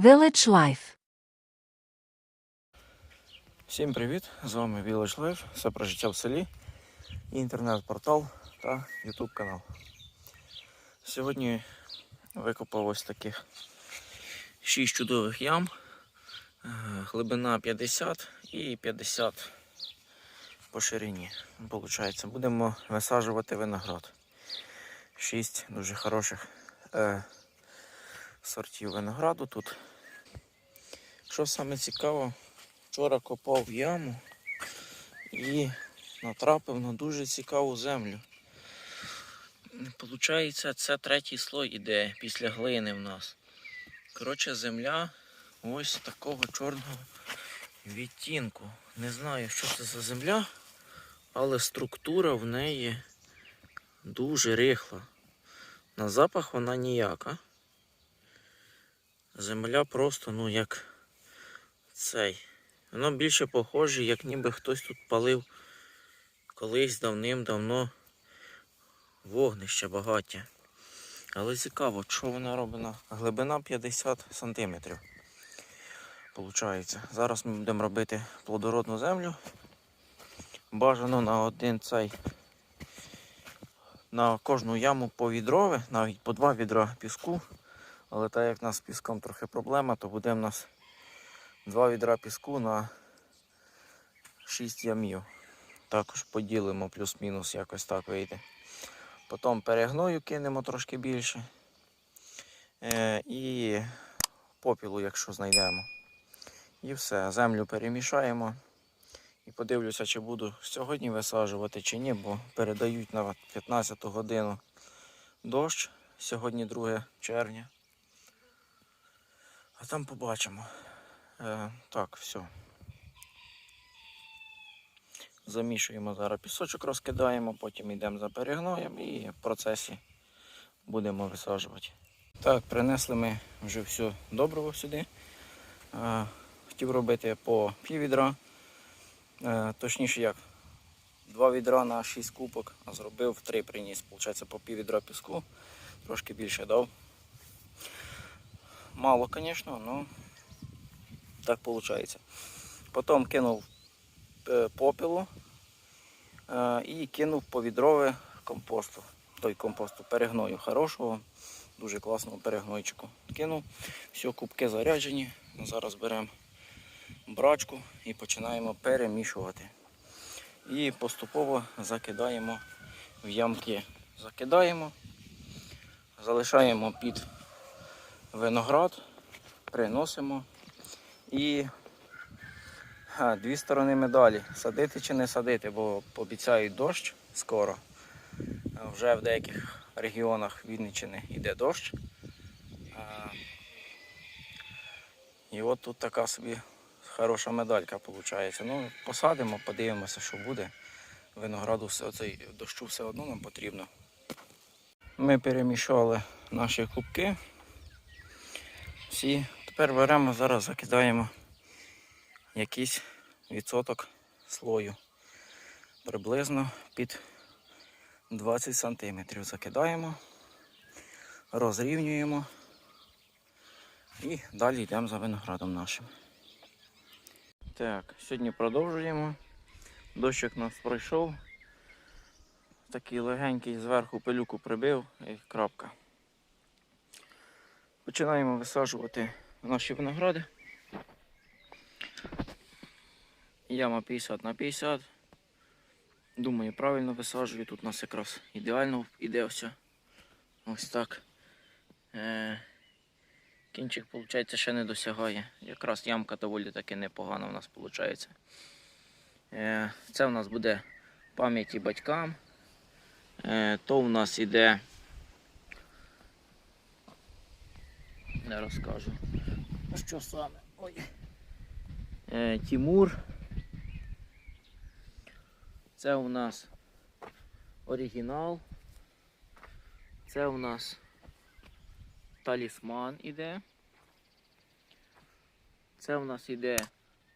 Village Life. Всім привіт! З вами Village Life, все про життя в селі, інтернет-портал та YouTube канал. Сьогодні викопав ось таких 6 чудових ям, Е, глибина 50 і 50 по ширині. Получається, будемо висаджувати виноград. 6 дуже хороших е, сортів винограду тут. Що саме цікаво, Вчора копав яму і натрапив на дуже цікаву землю. Получається, це третій слой іде після глини в нас. Коротше, земля ось такого чорного відтінку. Не знаю, що це за земля, але структура в неї дуже рихла. На запах вона ніяка. Земля просто, ну, як цей. Воно більше похоже, як ніби хтось тут палив колись давним-давно вогнище багаття. Але цікаво, що вона робить глибина 50 см. Получається. Зараз ми будемо робити плодородну землю. Бажано на один цей на кожну яму по відрове, навіть по два відра піску. Але так як у нас з піском трохи проблема, то буде в нас Два відра піску на 6 ямів. Також поділимо плюс-мінус, якось так вийде. Потім перегною кинемо трошки більше. Е, і попілу, якщо знайдемо. І все, землю перемішаємо. І подивлюся, чи буду сьогодні висаджувати, чи ні, бо передають на 15 годину дощ. Сьогодні 2 червня. А там побачимо. Е, так, все. Замішуємо зараз пісочок, розкидаємо, потім йдемо за перегноєм і в процесі будемо висаджувати. Так, принесли ми вже все добриво сюди. Е, хотів робити по пів відра. Е, точніше як, два відра на 6 кубок, а зробив три приніс. Получається по пів відра піску, трошки більше дав. Мало, звісно, але так виходить. Потім кинув е, попілу е, і кинув повідрове компосту. Той компосту перегною хорошого, дуже класного перегнойчику. Кинув, все, кубки заряджені. Зараз беремо брачку і починаємо перемішувати. І поступово закидаємо в ямки. Закидаємо, залишаємо під виноград, приносимо. І а, дві сторони медалі. Садити чи не садити, бо обіцяють дощ скоро. Вже в деяких регіонах Вінниччини йде дощ. А, І от тут така собі хороша медалька виходить. Ну, посадимо, подивимося, що буде. Винограду все, цей, дощу все одно нам потрібно. Ми перемішали наші кубки. Всі Тепер беремо, зараз закидаємо якийсь відсоток слою. Приблизно під 20 см закидаємо, розрівнюємо і далі йдемо за виноградом нашим. Так, сьогодні продовжуємо. Дощик нас пройшов. Такий легенький зверху пилюку прибив і крапка. Починаємо висаджувати наші виногради. Яма 50 на 50. Думаю, правильно висаджую. Тут у нас якраз ідеально іде все. Ось так. Е, Кінчик, виходить, ще не досягає. Якраз ямка доволі таки непогана у нас виходить. Е, Це у нас буде пам'яті батькам. Е, То у нас іде. Не розкажу. Що саме? Ой. Е, Тімур. Це у нас оригінал. Це у нас талісман іде. Це у нас іде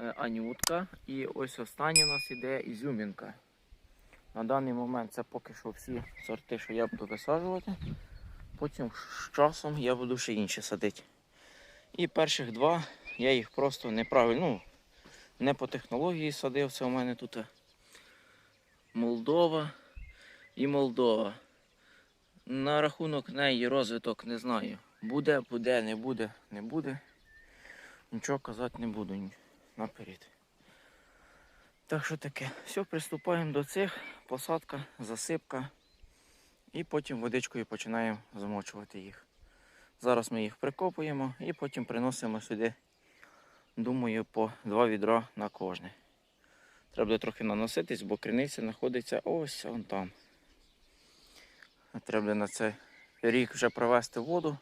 е, анютка. І ось останній у нас іде ізюмінка. На даний момент це поки що всі сорти, що я буду висаджувати. Потім з часом я буду ще інші садити. І перших два я їх просто неправильно, ну, не по технології садив. Це у мене тут Молдова і Молдова. На рахунок неї розвиток не знаю. Буде, буде, не буде, не буде. Нічого казати не буду наперед. Так що таке. Все, приступаємо до цих. Посадка, засипка. І потім водичкою починаємо замочувати їх. Зараз ми їх прикопуємо і потім приносимо сюди, думаю, по два відра на кожне. Треба буде трохи наноситись, бо криниця знаходиться ось вон там. Треба на цей рік вже провести воду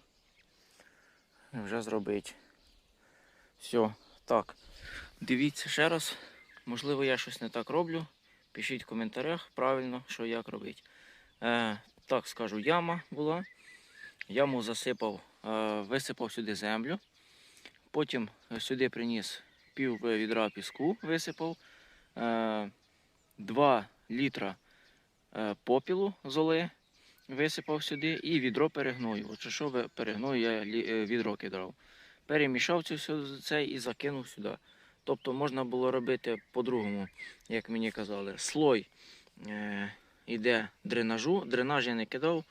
і вже зробити. Все, так. Дивіться ще раз. Можливо, я щось не так роблю. Пишіть в коментарях правильно, що як робити. Е, так скажу, яма була. Яму засипав, е, висипав сюди землю. Потім сюди приніс пів відра піску, висипав. Е, 2 літра е, попілу золи висипав сюди і відро перегною. От що перегною я е, відро кидав. Перемішав це і закинув сюди. Тобто можна було робити по-другому, як мені казали. Слой е, іде дренажу. Дренаж я не кидав.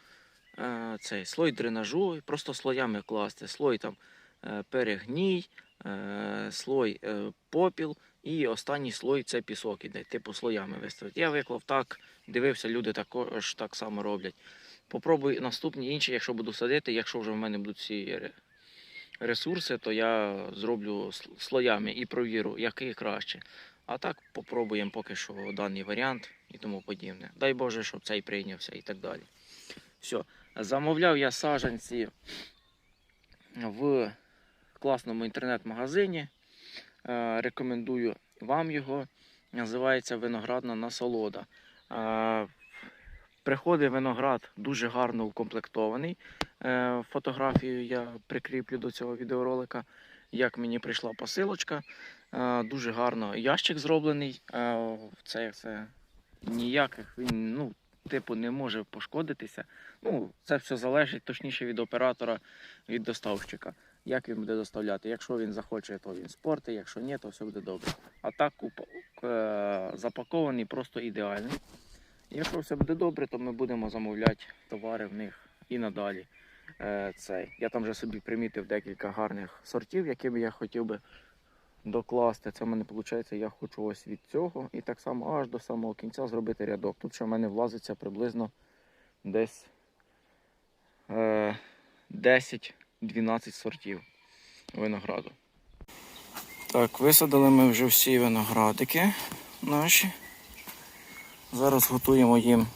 Е, цей слой дренажу, просто слоями класти. Слой там е, перегній, е, слой попіл і останній слой це пісок іде, типу слоями виставити. Я виклав так, дивився, люди також так само роблять. Попробую наступні інші, якщо буду садити, якщо вже в мене будуть ре- ресурси, то я зроблю слоями і провірю, який краще. А так попробуємо поки що даний варіант і тому подібне. Дай Боже, щоб цей прийнявся і так далі. Все. Замовляв я саджанці в класному інтернет-магазині. Е, Рекомендую вам його. Називається виноградна насолода. Е, Приходить виноград дуже гарно укомплектований. Е, Фотографію я прикріплю до цього відеоролика, як мені прийшла посилочка. Дуже гарно ящик зроблений. Це, це ніяких ну, типу, не може пошкодитися. Ну, це все залежить точніше від оператора, від доставщика. Як він буде доставляти. Якщо він захоче, то він спорти, якщо ні, то все буде добре. А так е, запакований просто ідеальний. Якщо все буде добре, то ми будемо замовляти товари в них і надалі. Е, цей. Я там вже собі примітив декілька гарних сортів, які би я хотів би докласти. Це в мене виходить, я хочу ось від цього і так само аж до самого кінця зробити рядок. Тут ще в мене влазиться приблизно десь е, 10-12 сортів винограду. Так, висадили ми вже всі виноградики наші. Зараз готуємо їм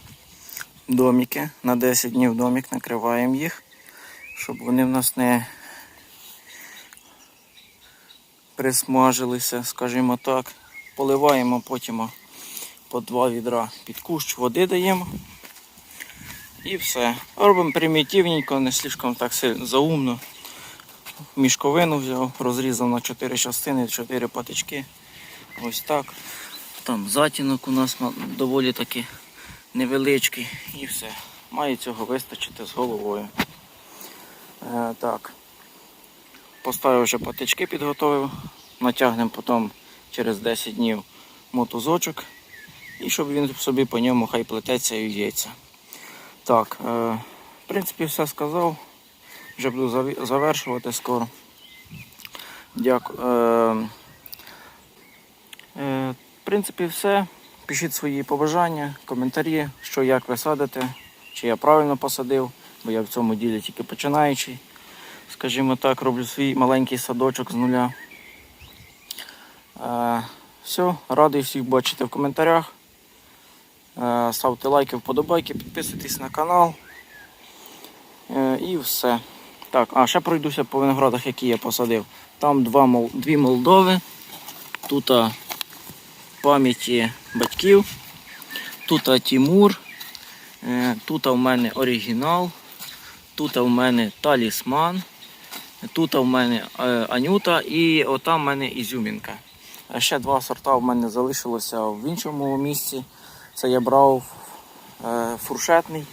доміки. На 10 днів домік накриваємо їх, щоб вони в нас не присмажилися, скажімо так. Поливаємо потім по два відра під кущ, води даємо. І все. Робимо примітивненько, не слишком так сильно заумно. Мішковину взяв, розрізав на 4 частини, 4 патички. Ось так. Там затінок у нас доволі таки невеличкий і все. Має цього вистачити з головою. Е, так. Поставив вже патички, підготовив. Натягнемо потім через 10 днів мотузочок. І щоб він собі по ньому хай плететься і в'ється. Так, е, в принципі, все сказав. Вже буду завершувати скоро. Дякую. Е, е, в принципі, все. Пишіть свої побажання, коментарі, що як ви садите, чи я правильно посадив, бо я в цьому ділі тільки починаючий. Скажімо так, роблю свій маленький садочок з нуля. Е, все, радий всіх бачити в коментарях. Е, ставте лайки, вподобайки, підписуйтесь на канал. Е, і все. Так, а ще пройдуся по виноградах, які я посадив. Там два, дві Молдови. Тут пам'яті батьків. Тут Тімур. Тут в мене оригінал. Тут в мене талісман. Тут в мене е, Анюта і отам в мене Ізюмінка. Ще два сорта в мене залишилося в іншому місці. Це я брав е, фуршетний.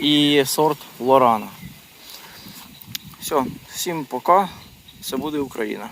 і сорт Лорана. Все, всім пока. Це буде Україна.